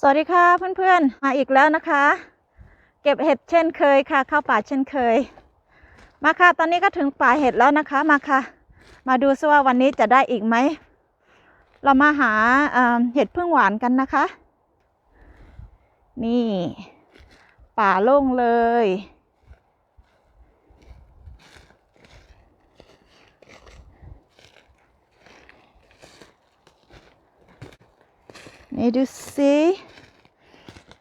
สวัสดีค่ะเพื่อนๆ มาอีกแล้วนะคะ เก็บเห็ดเช่นเคยค่ะ เข้าป่าเช่นเคย มาค่ะ ตอนนี้ก็ถึงป่าเห็ดแล้วนะคะมาค่ะ มาดูซิว่าวันนี้จะได้อีกไหม เรามาหาเอ่อเห็ดพึ่งหวานกันนะคะ นี่ ป่าโล่งเลย นี่ดูสิ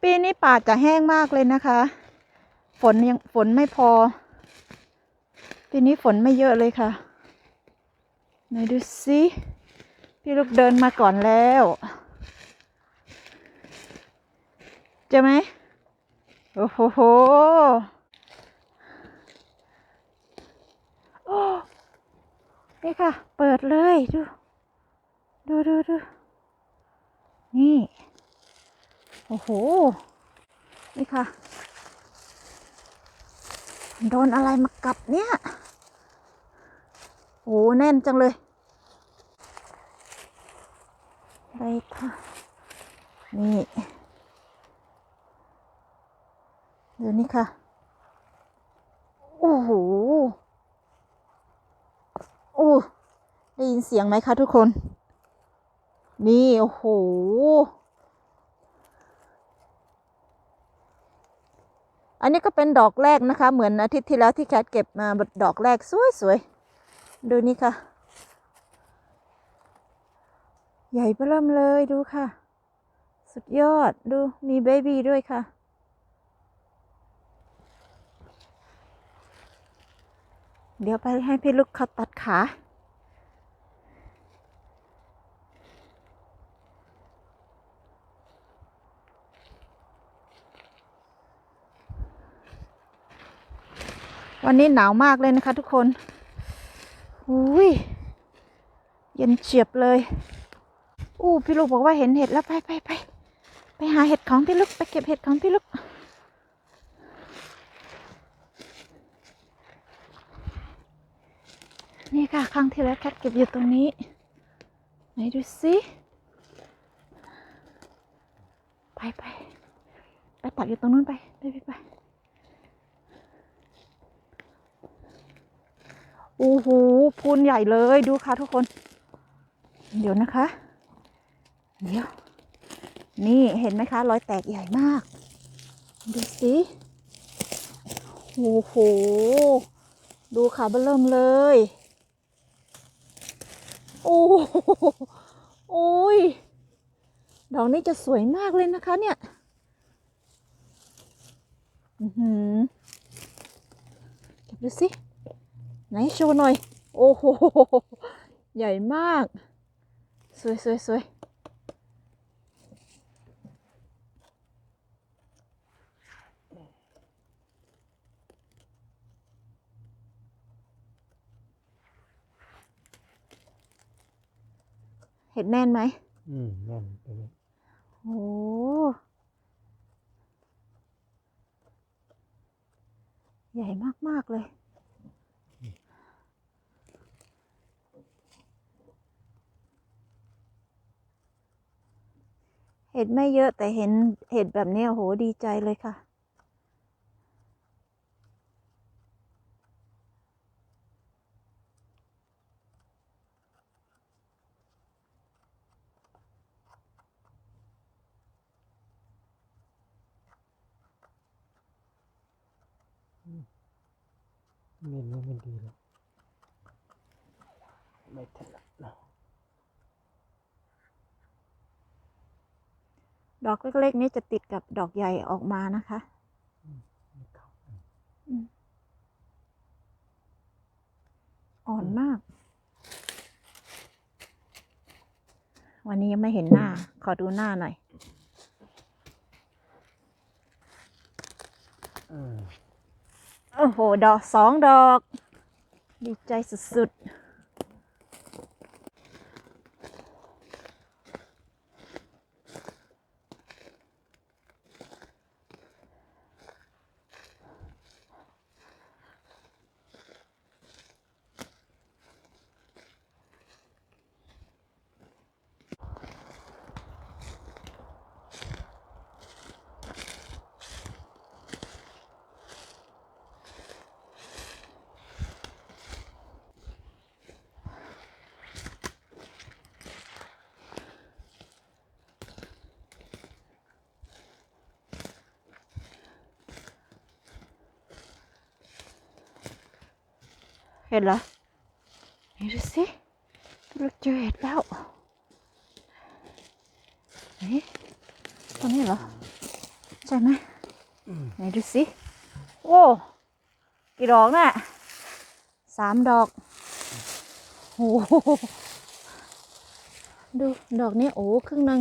ปีนี้ป่าจะแห้งมากเลยนะคะ ฝนยังฝนไม่พอ ปีนี้ฝนไม่เยอะเลยค่ะไหนดูสิพี่ลูกเดินมาก่อนแล้วเจอไหมโอ้โหโอ้นี่ค่ะ เปิดเลย ดู ดูดูดู นี่ โอ้โห นี่ค่ะ โดนอะไรมากัดเนี่ย โอ้แน่นจังเลยไปค่ะ นี่เดี๋ยวนี้ค่ะ โอ้โห โอ้ ได้ยินเสียงไหมคะทุกคน นี่ โอ้โห อันนี้ก็เป็นดอกแรกนะคะ เหมือนอาทิตย์ที่แล้วที่แคทเก็บมาดอกแรกสวยๆ ดูนี่ค่ะ ใหญ่เบิ่มเลยดูค่ะ สุดยอดดูมีเบบีด้วยค่ะเดี๋ยวไปให้พี่ลูกเขาตัดขา วันนี้หนาวมากเลยนะคะทุกคนอุ้ยเย็นเฉียบเลย อู้พี่ลูกบอกว่าเห็นเห็ดแล้วไปไปไปไปหาเห็ดของพี่ลูกไปเก็บเห็ดของพี่ลูกนี่ค่ะครั้งที่แล้วแคทเก็บอยู่ตรงนี้ ไหนดูสิไปไปไปตัดอยู่ตรงนู้นไปไปไปไป โอ้โหพูนใหญ่เลยดูค่ะทุกคน เดี๋ยวนะคะ เดี๋ยว นี่เห็นไหมคะ รอยแตกใหญ่มาก ดูสิโอ้โห ดูค่ะเบอเริ่มเลย โอ้โหโอ้ย ดอกนี้จะสวยมากเลยนะคะเนี่ย อือหือเก็บดูสิ ไหนโชว์หน่อย โอ้โห ใหญ่มาก สวยสวยสวยเห็ดแน่นไหม อืมแน่นไปเลยโอ้ใหญ่มาก ๆ เลย เห็ดไม่เยอะแต่เห็นเห็ดแบบนี้โอ้โหดีใจเลยค่ะ เม็นนี่มันดีแล้วไม่ถนัดนะ ดอกเล็กๆนี้จะติดกับดอกใหญ่ออกมานะคะไม่เข้าอ่อนมาก วันนี้ยังไม่เห็นหน้า ขอดูหน้าหน่อยอืมโอ้โห ดอกสองดอก ดีใจสุด เห็นเหรอนี่ดูสิเราเจอเห็ดแล้วเฮ้ยตรงนี้เหรอใช่ไหมไหนดูสิ โอ้ กี่ดอกน่ะสามดอกโอ้โหดูดอกนี้โอ้ครึ่งหนึ่ง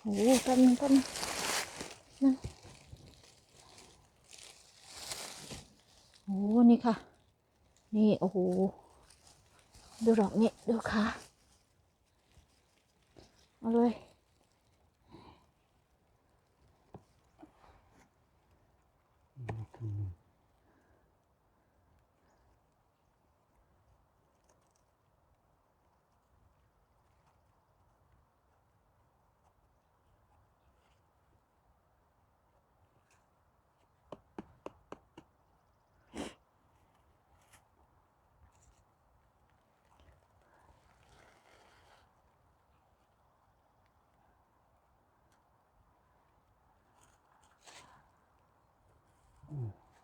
โอ้แป๊บนึงแป๊บนึงนึง โอ้นี่ค่ะ นี่โอ้โห ดูดอกนี้ดูค่ะ เอาเลย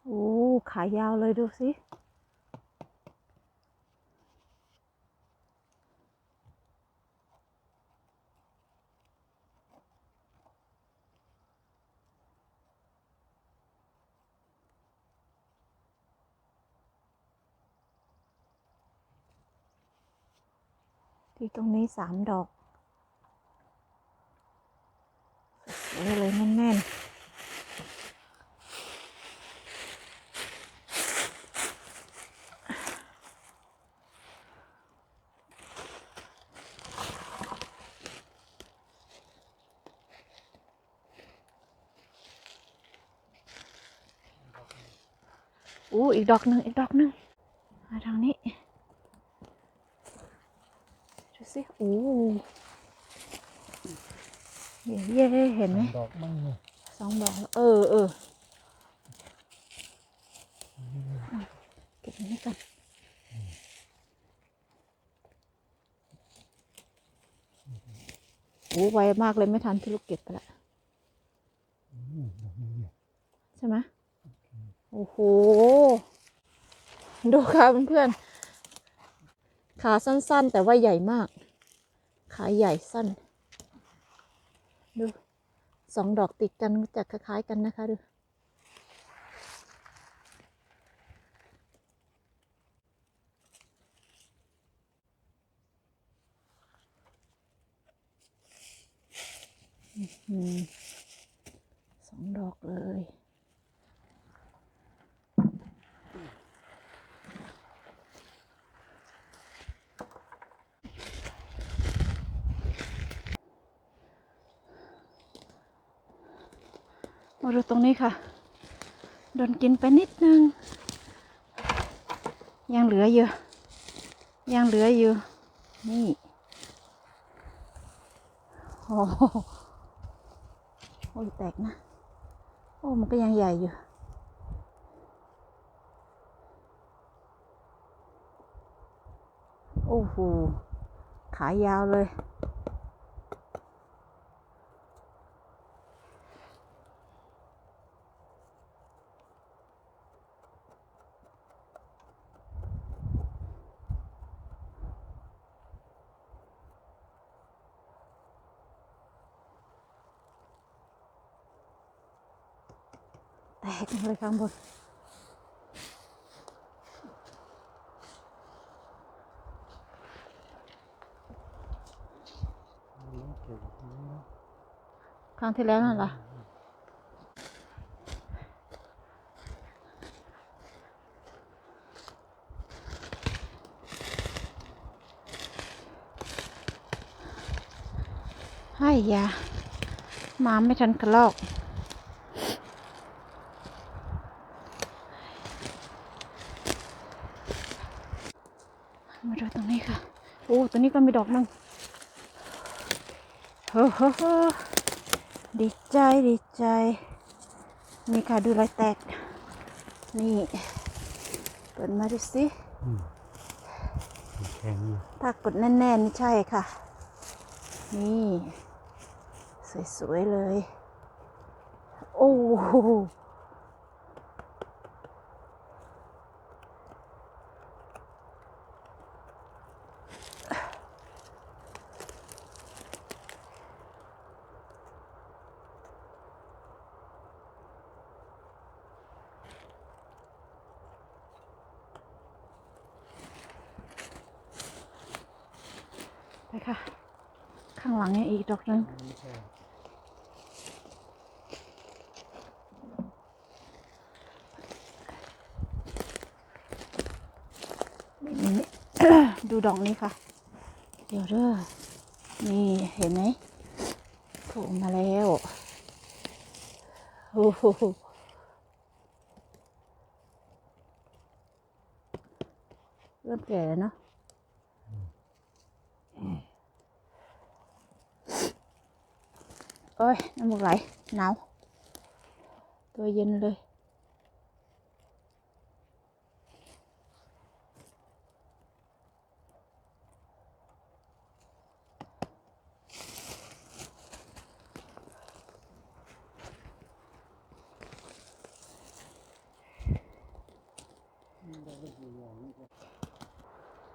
โอ้ขายาวเลยดูสิที่ตรงนี้สามดอกสวยเลยแน่นๆ อู้อีกดอกหนึ่งอีกดอกหนึ่งมาทางนี้ดูสิอู้เย่เย่เห็นไหมดอกมั่งเนี่ยสองดอกเออเอออะเก็บอันนี้กันโอ้ไวมากเลยไม่ทันที่ลูกเก็บไปละอืมดอกนี้เนี่ยใช่ไหม โอ้โห ดูค่ะเพื่อนๆ ขาสั้นๆ แต่ว่าใหญ่มาก ขาใหญ่สั้น ดูสองดอกติดกันจะคล้ายๆกันนะคะดูสองดอกเลย มาดูตรงนี้ค่ะ โดนกินไปนิดนึง ยังเหลืออยู่ ยังเหลืออยู่ นี่ โอ้โหโอ้ยแตกนะ โอ้ มันก็ยังใหญ่อยู่โอ้โหขายาวเลย แตกเลยข้างบนครั้งที่แล้วนั่นเหรอให้ยามาไม่ทันกระลอก มาดูตรงนี้ค่ะ โอ้ ตัวนี้ก็มีดอกนึงโอ้โหโหดีใจดีใจนี่ค่ะดูรอยแตก นี่เปิดมาดูสิอืมแข็งอยู่ถ้ากดแน่นๆนี่ใช่ค่ะ นี่ สวยๆเลย โอ้ ค่ะ ข้างหลังเนี่ยอีกดอกหนึงไม่ใช่นี่ดูดอกนี้ค่ะ เดี๋ยวเด้อนี่เห็นไหมโผล่มาแล้วโอ้โหเริ่มแก่แล้วเนาะ โอ้ยน้ำมูกไหลหนาว ตัวเย็นเลย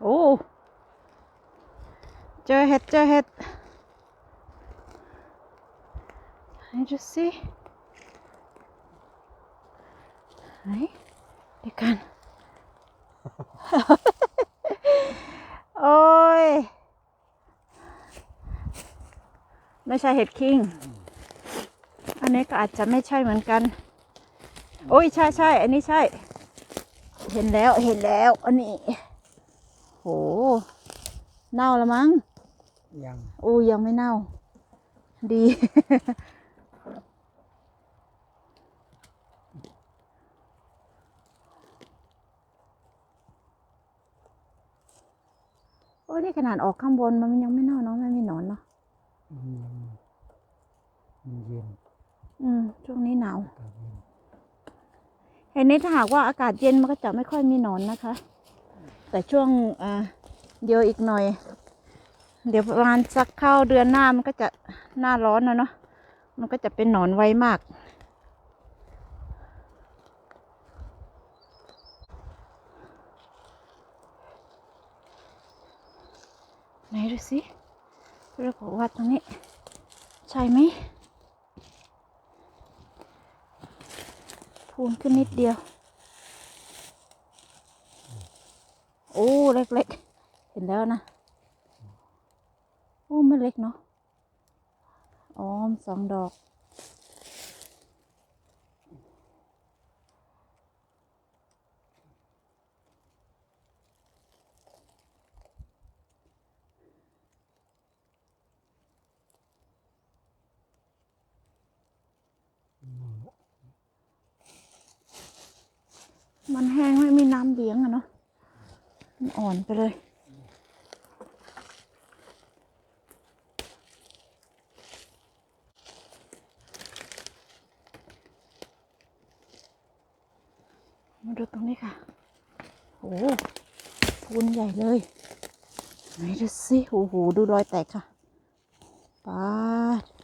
โอ้ เจอเห็ดเจอเห็ดให้ดูสิไหนเดี๋ยวกัน โอ้ย ไม่ใช่เห็ดคิง อันนี้ก็อาจจะไม่ใช่เหมือนกัน โอ้ย ใช่ใช่ อันนี้ใช่ เห็นแล้ว เห็นแล้ว อันนี้ โห เน่าแล้วมั้ง ยัง อู้ยังไม่เน่า ดี โอ้ยนี่ขนาดออกข้างบนมันยังไม่เน่าเนาะไม่มีหนอนเนาะมันยังมันเย็น อืม ช่วงนี้หนาวอากาศเย็นเห็นนี้ถ้าหากว่าอากาศเย็นมันก็จะไม่ค่อยมีหนอนนะคะ แต่ช่วงอ่าเดียวอีกหน่อย เดี๋ยวประมาณสักเข้าเดือนหน้ามันก็จะหน้าร้อนนะเนาะมันก็จะเป็นหนอนไวมาก ไหน ดูสิเรื่องของวัดตรงนี้ ใช่ไหมพูนขึ้นนิดเดียว โอ้ เล็กๆ เห็นแล้วนะ โอ้ ไม่เล็กเนาะ อ๋อมสองดอก มันแห้งไม่มีน้ำเลี้ยงอะเนาะ มัน อ่อนไปเลย มาดูตรงนี้ค่ะ โอ้พูนใหญ่เลย ไหนดูสิ โอ้โห ดูรอยแตกค่ะปาด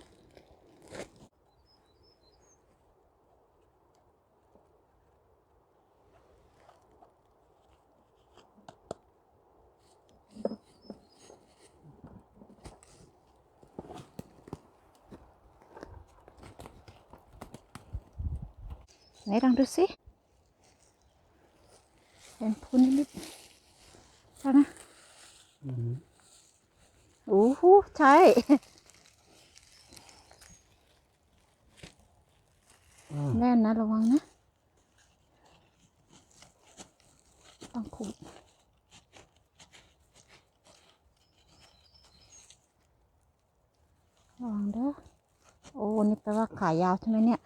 ไหนลองดูสิเห็นพูนนิดๆใช่ไหมอืมโอ้โหใช่อ่าแน่นนะระวังนะ ต้องขุดระวังเด้อโอ้นี่แปลว่าขายาวใช่ไหมเนี่ย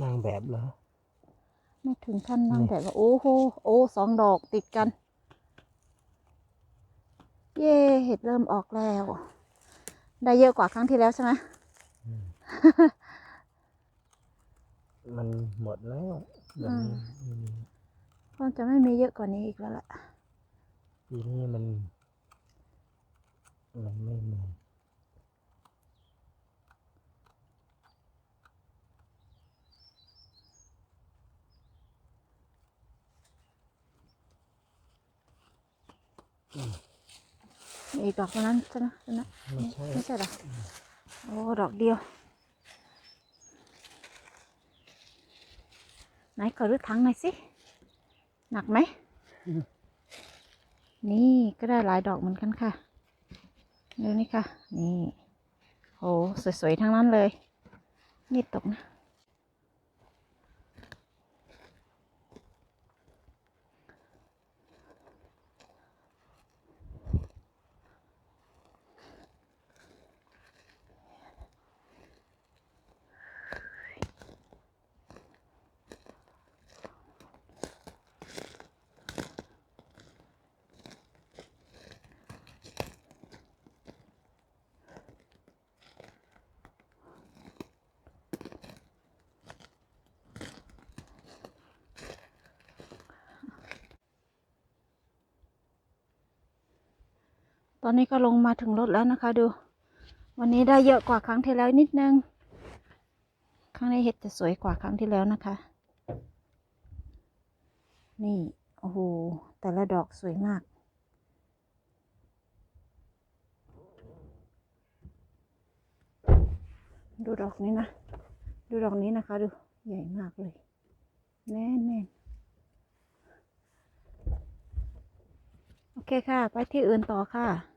นางแบบเหรอไม่ถึงขั้นนั่งนี่แบบว่าโอ้โหโอ้สองดอกติดกัน เย่เห็ดเริ่มออกแล้ว ได้เยอะกว่าครั้งที่แล้วใช่ไหมมันหมดแล้วเดี๋ยวนี้อืมก็จะไม่มีเยอะกว่านี้อีกแล้วล่ะปีนี้มัน มันไม่เหมือน มมีอีกดอกนั้นใช่ไหมใช่ไหมไม่ใช่ไม่ใช่หรอโอ้ดอกเดียว ไหนขอรูถังหน่อยสิ หนักไหม นี่ก็ได้หลายดอกเหมือนกันค่ะดูนี่ค่ะ นี่โหสวยๆ ทั้งนั้นเลย นี่ตกนะ ตอนนี้ก็ลงมาถึงรถแล้วนะคะ ดู วันนี้ได้เยอะกว่าครั้งที่แล้วนิดนึง ครั้งนี้เห็ดจะสวยกว่าครั้งที่แล้วนะคะ นี่โอ้โหแต่ละดอกสวยมาก ดูดอกนี้นะ ดูดอกนี้นะคะ ดูใหญ่มากเลยแน่นๆโอเคค่ะ ไปที่อื่นต่อค่ะ